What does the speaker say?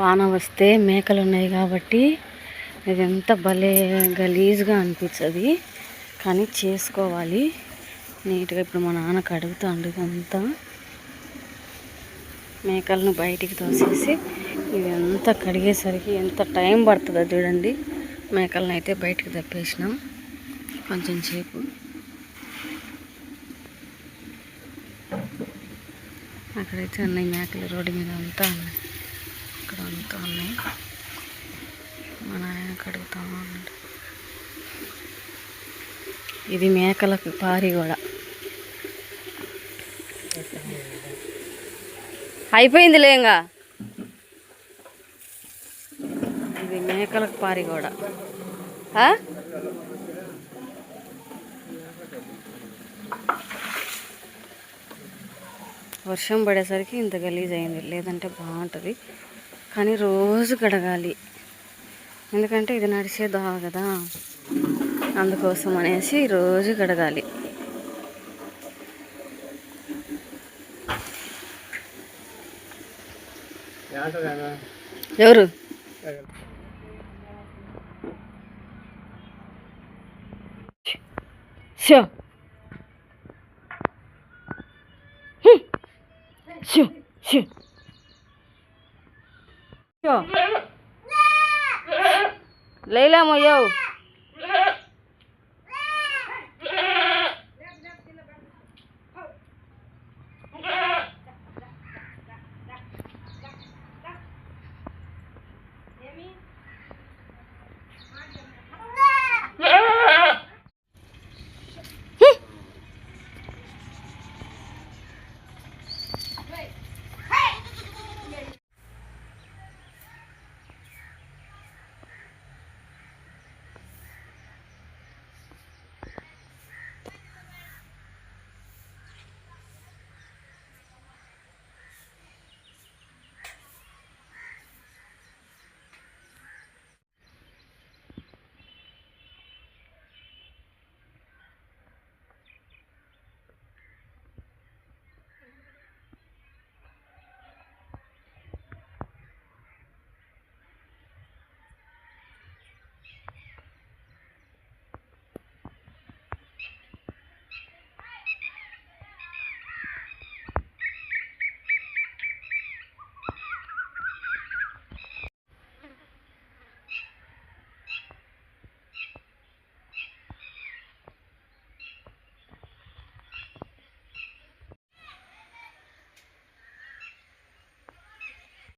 వాన వస్తే మేకలు ఉన్నాయి కాబట్టి ఇదంతా భలే గలీజ్గా అనిపించదు కానీ చేసుకోవాలి. నీట్గా ఇప్పుడు మా నాన్న కడుగుతాండు ఇదంతా. మేకలను బయటికి తోసేసి ఇదంతా కడిగేసరికి ఎంత టైం పడుతుందో చూడండి. మేకలను అయితే బయటికి తప్పేసినాం కొంచెం సేపు. అక్కడైతే ఉన్నాయి మేకలు రోడ్డు మీద అంతా ఉన్నాయి. ఇక్కడ అంతా ఉన్నాయి. మా నాయన కడుగుతాము అన్నాడు. ఇది మేకలకు పారి కూడా అయిపోయింది లేంగా ఇది మేకలకు పారి కూడా వర్షం పడేసరికి ఇంత గలీజ్ అయింది. లేదంటే బాగుంటుంది. కానీ రోజు కడగాలి ఎందుకంటే ఇది నడిచే దా కదా. అందుకోసం అనేసి రోజు కడగాలి ఎవరు? షో. షో షో. షో లేలామయ్యో